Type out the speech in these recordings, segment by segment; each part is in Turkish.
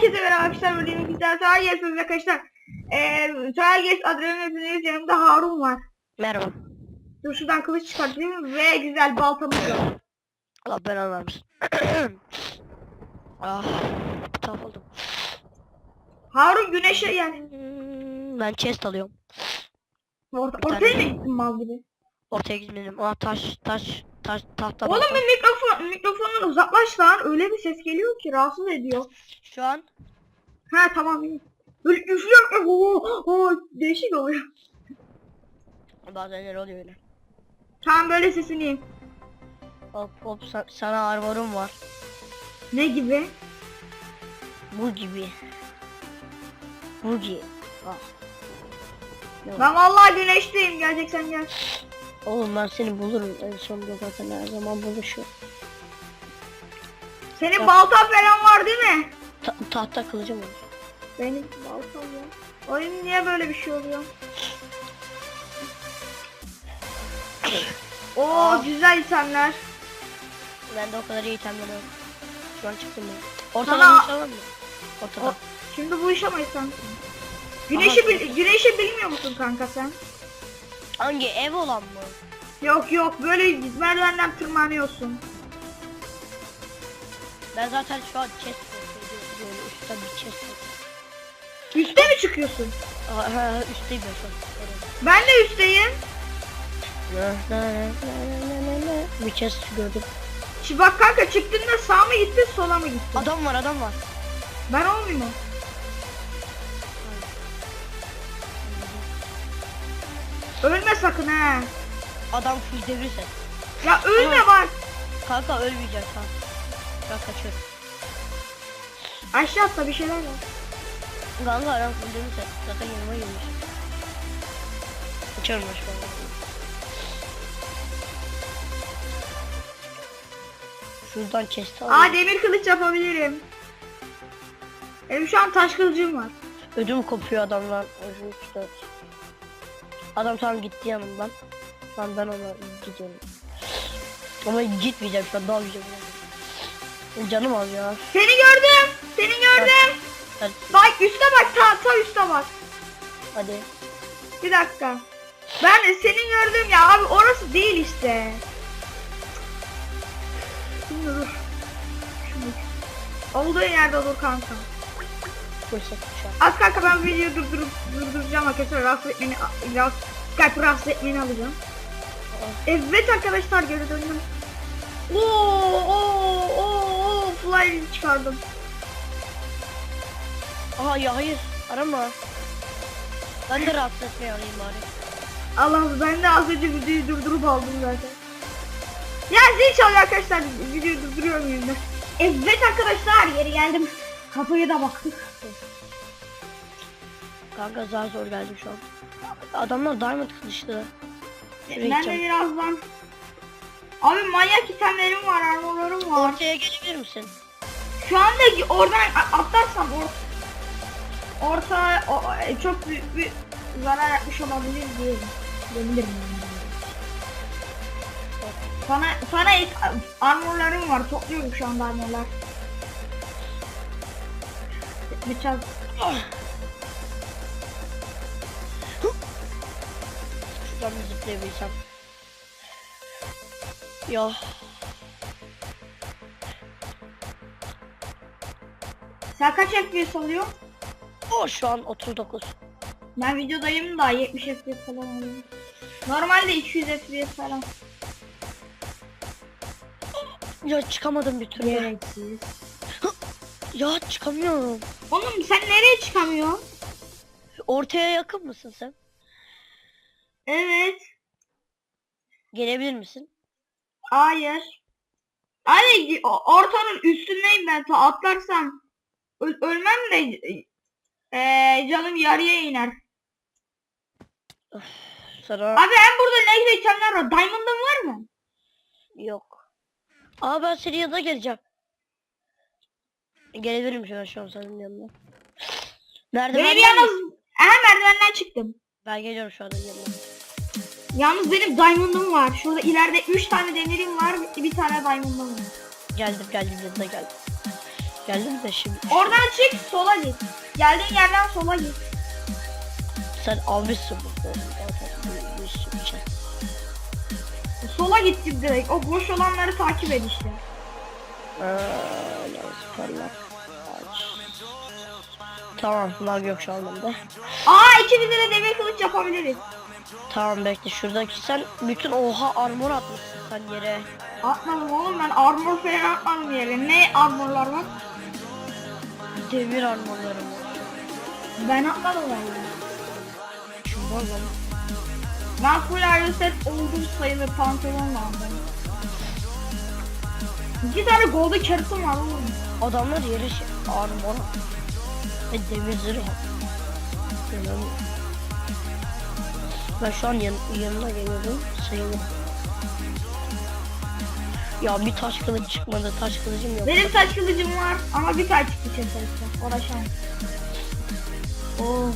Herkese merhaba arkadaşlar. Bugün güzel sağa geliyorsunuz arkadaşlar. Eee Sağa Geç adrenalin hepiniz yanımda Harun var. Merhaba. Dur şuradan kılıç çıkartayım ve güzel baltamız var. Allah ben anlamışsın. ah, tamam oldum. Harun güneşe yani. Ben chest alıyorum. Orta, ortaya mı gittin mal gibi? Ortaya gitmedim. Aa taş, taş, taş, tahta. Oğlum bir mikrofon, mikrofondan uzaklaş lan. Öyle bir ses geliyor ki rahatsız ediyor. Şu an Ha tamam iyi. Böyle üflüyorum. Oo, oo, değişik oluyor. bazen öyle oluyor öyle. Tamam böyle sesini. Hop hop sa- sana armorum var. Ne gibi? Bu gibi. Bu gibi. Ah. Ben vallahi güneşteyim. Geleceksen gel. Oğlum ben seni bulurum en sonunda zaten her zaman buluşuyor. Senin baltan falan var değil mi? Ta- tahta kılıcım var. Benim baltam ya. Oyun niye böyle bir şey oluyor? Oo Aa. güzel itemler. Ben de o kadar iyi temleniyorum. Şu an çıktım ben. Ortada Sana- bir şey var mı? Ortada. O- Şimdi bu iş ama sen. Güneşi bil güneşi bilmiyor musun kanka sen? Hangi ev olan mı? Yok yok böyle merdivenden tırmanıyorsun. Ben zaten şu an chest yapıyorum. Böyle üstte bir chest. Üste mi çıkıyorsun? Aa, ha, ha, üstteyim ben şu an. Evet. Ben de üstteyim. Na, na, na, na, na, na. Bir chest gördüm. Şimdi bak kanka çıktığında sağ mı gittin sola mı gittin? Adam var adam var. Ben olmayayım o. Ölme sakın ha. Adam full devri set. Ya ölme Tamam. bak. Kanka ölmeyecek tamam. Ben kaçıyorum. Aşağı atla bir şeyler var. Kanka adam full devri set. Zaten yanıma ben şu an. Şuradan chest Aa alayım. demir kılıç yapabilirim. Benim şu an taş kılıcım var. Ödüm kopuyor adamlar. Ödüm 3 4. Adam tam gitti yanımdan. Şu an ben ona gidiyorum. Ama gitmeyeceğim şu an dalmayacağım. Canım az ya. Seni gördüm. Seni gördüm. Hadi, Bak üste bak ta, ta üste bak. hadi. Bir dakika. Ben de seni gördüm ya abi orası değil işte. Şimdi dur. Şimdi. Olduğu yerde dur kanka. Fırsat şu an. Az kanka ben videoyu durdurup durduracağım arkadaşlar rahatsız etmeni biraz Skype rahatsız etmeni alacağım. Evet arkadaşlar geri döndüm. Oo oo oo oo fly çıkardım. Aha ya hayır. Arama. Ben de rahatsız etmeye alayım bari. Allah ben de az önce videoyu durdurup aldım zaten. Ya zil çalıyor arkadaşlar videoyu durduruyorum yeniden. Evet arkadaşlar geri geldim. Kapıya da baktık. Kanka zar zor geldim şu an. Adamlar diamond kılıçlı. Şuraya ben de gideceğim. birazdan. Abi manyak itemlerim var, armorlarım var. Ortaya gelebilir misin? Şu anda oradan a- atlarsam or orta o- e, çok büyük bir zarar yapmış olabilir diye diyebilirim. Sana sana ilk armorlarım var. Topluyorum şu anda armorlar. Bıçak. Şuradan bir zıplayabilsem. Ya Sen kaç FPS alıyor? o şu an 39. Ben videodayım da 70 FPS falan alıyorum. Normalde 200 FPS falan. Ya çıkamadım bir türlü. Gereksiz. Ya çıkamıyorum. Oğlum sen nereye çıkamıyorsun? Ortaya yakın mısın sen? Evet. Gelebilir misin? Hayır. Abi ortanın üstündeyim ben. Ta atlarsam ölmem de eee canım yarıya iner. Sana Abi hem burada ne güzel itemler var. Diamond'ın var mı? yok. Aa ben senin yanına geleceğim. Gelebilirim şu an şu an senin yanına. Nerede Benim yalnız Aha merdivenden çıktım. Ben geliyorum şu anda yanına. Yalnız benim diamond'ım var. Şurada ileride 3 tane demirim var. Bir tane diamond'ım var. Geldim geldim yanına geldim. Geldim de şimdi. Oradan çık sola git. Geldiğin yerden sola git. Sen almışsın bu formu zaten. Bir- bir sürü şey. Sola gittim direkt. O boş olanları takip et işte. Eee, süperler. Tamam, lag yok şu an bende. Aa ikimize de demir kılıç yapabiliriz. Tamam bekle şuradaki sen bütün oha armor atmışsın sen yere. Atmadım oğlum ben armor falan atmadım yere. Ne armorlar var? Demir armorlarım var. Ben atmadım vallahi. Şu var lan. Ben full ayrı set oldum sayılır pantolon aldım. İki tane golda carrot'ım var oğlum. Adamlar yere şey, armor. Ve demir zırh. Ben şu an yan, yanına geliyorum sayılır. Ya bir taş kılıç çıkmadı taş kılıcım yok. Benim taş kılıcım var ama bir tane çıktı çeşitli. O da şans. Oh.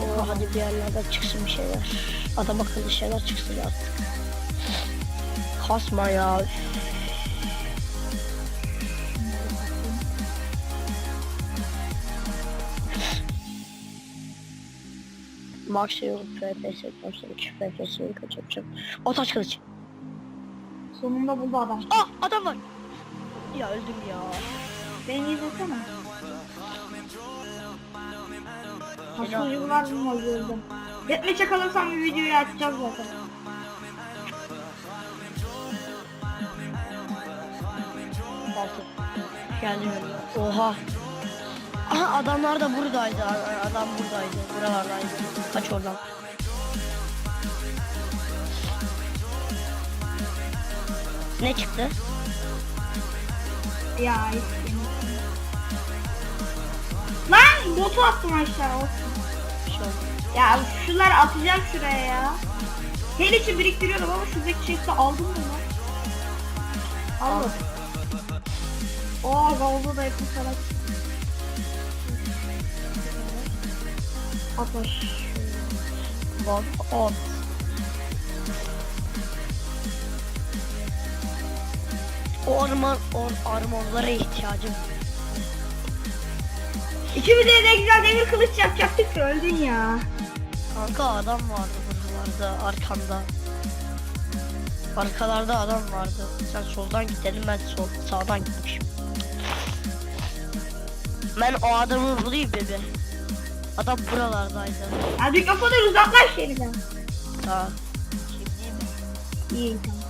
Oo, hadi bir yerlerden çıksın bir şeyler. Adam akıllı şeyler çıksın artık. Kasma ya. Maksimum FPS yapsam 2 FPS'ini kaç yapacağım? O taş kılıç. Sonunda buldu adam. Aa adam var. Ya öldüm ya. Beni izlesene. Taş kılıcım var mı öldürdüm. Deathmatch'e kalırsam bir videoyu açacağız zaten. Geldim. Oha. Aha adamlar da buradaydı. Adam buradaydı. Buralardaydı. Kaç oradan. Ne çıktı? Ya. Lan botu attım aşağı olsun. Ya şunları atacağım şuraya ya. Hel için biriktiriyorum ama şuradaki chest'i aldım mı lan? Aldım. Oo goldu da yapın salak. Ataş. Bak on. O armor, o armorlara ihtiyacım. İkimize de güzel demir kılıç yapacaktık da öldün ya. Kanka adam vardı buralarda arkanda. Arkalarda adam vardı. Sen soldan gidelim ben sol sağdan gitmişim. Ben o adamı bulayım bebe. Adam buralardaydı. Ya kadar uzaklaş. Ha. Şimdi İyi tamam.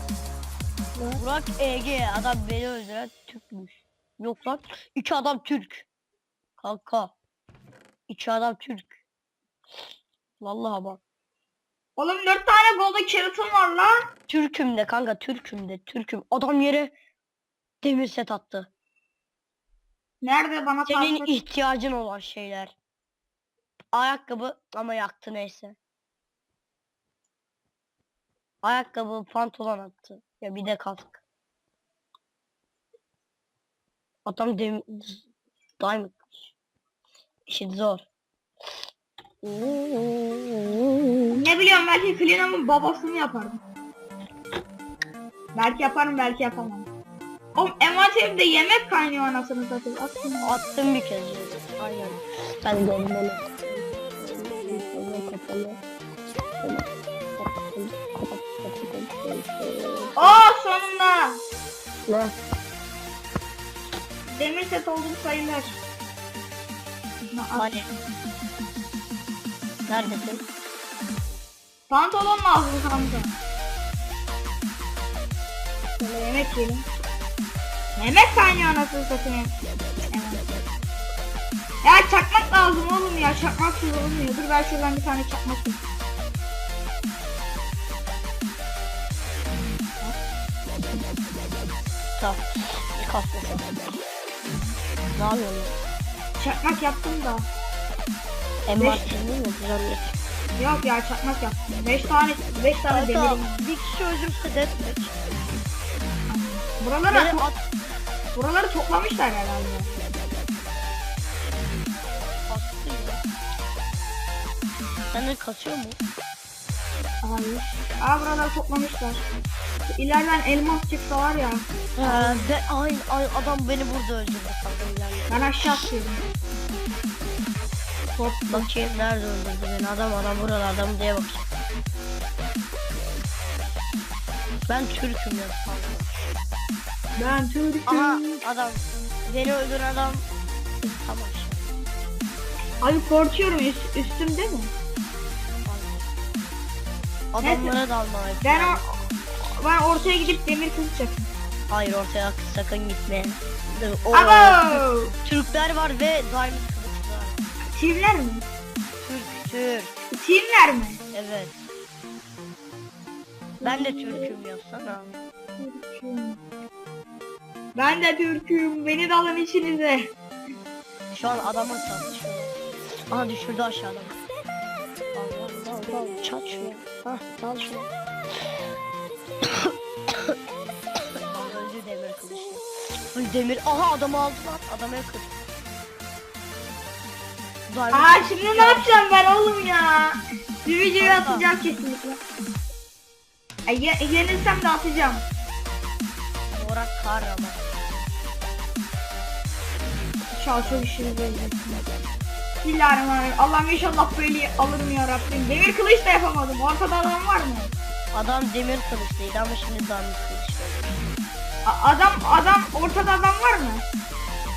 Burak EG adam beni öldüren Türkmüş. Yok lan iki adam Türk. Kanka. İki adam Türk. Vallahi bak. Oğlum dört tane golda carrot'ım var lan. Türk'üm de kanka Türk'üm de Türk'üm. Adam yere demir set attı. Nerede bana Senin tarif et. ihtiyacın olan şeyler. Ayakkabı ama yaktı neyse. Ayakkabı pantolon attı. Ya bir de kask. Adam dem diamond. İşi zor. Ne biliyorum belki Klina'nın babasını yaparım. Belki yaparım belki yapamam. Oğlum envanterimde yemek kaynıyor anasını satayım. Aslında. Attım bir kez. Aynen. Ben. Kapalı. Oo sonunda. Ne? Demir set oldum sayılır. Hani? Neredesin? Pantolon lazım kanka. Yemek yiyelim. Yemek kaynıyor anasını satayım. Ya çakmak lazım oğlum ya. Çakmak olmuyor. Dur ben şuradan bir tane çakmak. Tamam. Bir kasma Ne yapıyorsun? Çakmak yaptım da. Envanterini mi düzenledin? Yok ya çakmak yaptım. 5 tane 5 tane demirim. bir kişi öldürse deathmatch. Buraları Benim at buraları toplamışlar herhalde. kastı ya. Sende kasıyor mu? Hayır. Aa buraları toplamışlar. ileriden elmas çıksa var ya. Ha, ve ay, ay adam beni burada öldürdü. Ben aşağı atlıyorum. Korktum. Bakayım nerede öldürdü beni adam adam buralarda mı diye bakacağım. Ben Türk'üm ya. Ben Türk'üm. Aha adam beni öldüren adam tam aşağı. Abi korkuyorum üst, üstümde mi? Adamlara dalmayı. Ben o, ben ortaya gidip demir kılıç yapayım. Hayır ortaya sakın gitme. O, Abo! Türkler var ve diamond kılıçlar. Timler mi? Türk Türk. Timler mi? Evet. Ben de Türk'üm yazsana. Türk'üm. Ben de Türk'üm. Beni de alın içinize. Şu an adama çalışıyor. Aha düşürdü aşağıda. Al al al al çat şunu. Hah al şunu. Öldü demir kılıçlı. Ay demir. Aha adamı aldı lan. Adama yakın. Aa şimdi ne yapacağım ben oğlum ya? Bir videoyu atacağım kesinlikle. E, ye- yenilsem de atacağım. Morak kar ama. Çal çok işini böyle. Bismillahirrahmanirrahim. Allah'ım inşallah böyle alırım ya Rabbim. Demir kılıç da yapamadım. Ortada adam var mı? Adam demir kılıçlıydı ama şimdi kılıçlı. A- adam adam ortada adam var mı?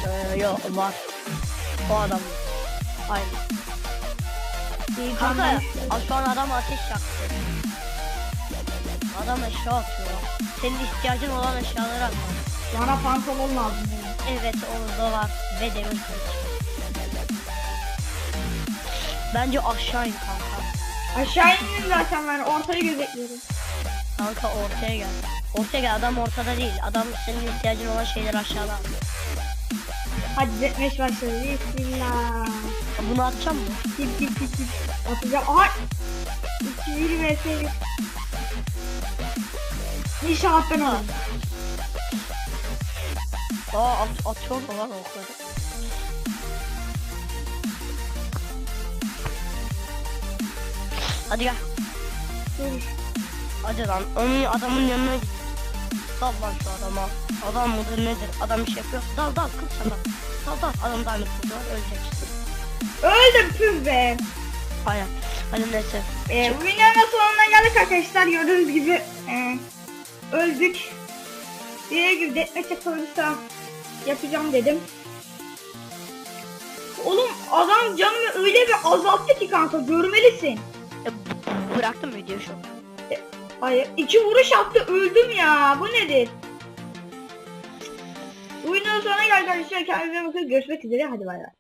Ee, yok var. O adam. Aynen. Kanka şu an adam ateş yaktı. Adam eşya atıyor. Senin ihtiyacın olan eşyaları at. Bana pantolon lazım. benim. Evet orada var ve demir kılıç. Bence aşağı in kanka. Aşağı indim zaten ben ortayı gözetliyorum. Kanka ortaya gel. Ortaya gel adam ortada değil. Adam senin ihtiyacın olan şeyleri aşağıda alıyor. Hadi zetmeş başladı. Bismillah. Bunu atacağım mı? Tip tip tip tip. Atacağım. Aha. 2 1 vs 1. İnşallah ben alırım. Aa at, atıyor mu lan okları? Hadi gel. Hadi lan onun adamın yanına git. Dal lan şu adama. Adam mıdır nedir? Adam iş yapıyor. Dal dal kız sana. Dal dal. Adam diamond kızı var ölecek işte. Öldüm püh be. Aynen. Hadi neyse. Ee, bu videonun sonuna geldik arkadaşlar. Gördüğünüz gibi e, öldük. Dediğim gibi detmeçe kalırsa yapacağım dedim. Oğlum adam canımı öyle bir azalttı ki kanka görmelisin. E, bıraktım videoyu şu an. Hayır iki vuruş attı öldüm ya bu nedir? Videonun sonuna geldik arkadaşlar kendinize bakın görüşmek üzere hadi bay bay.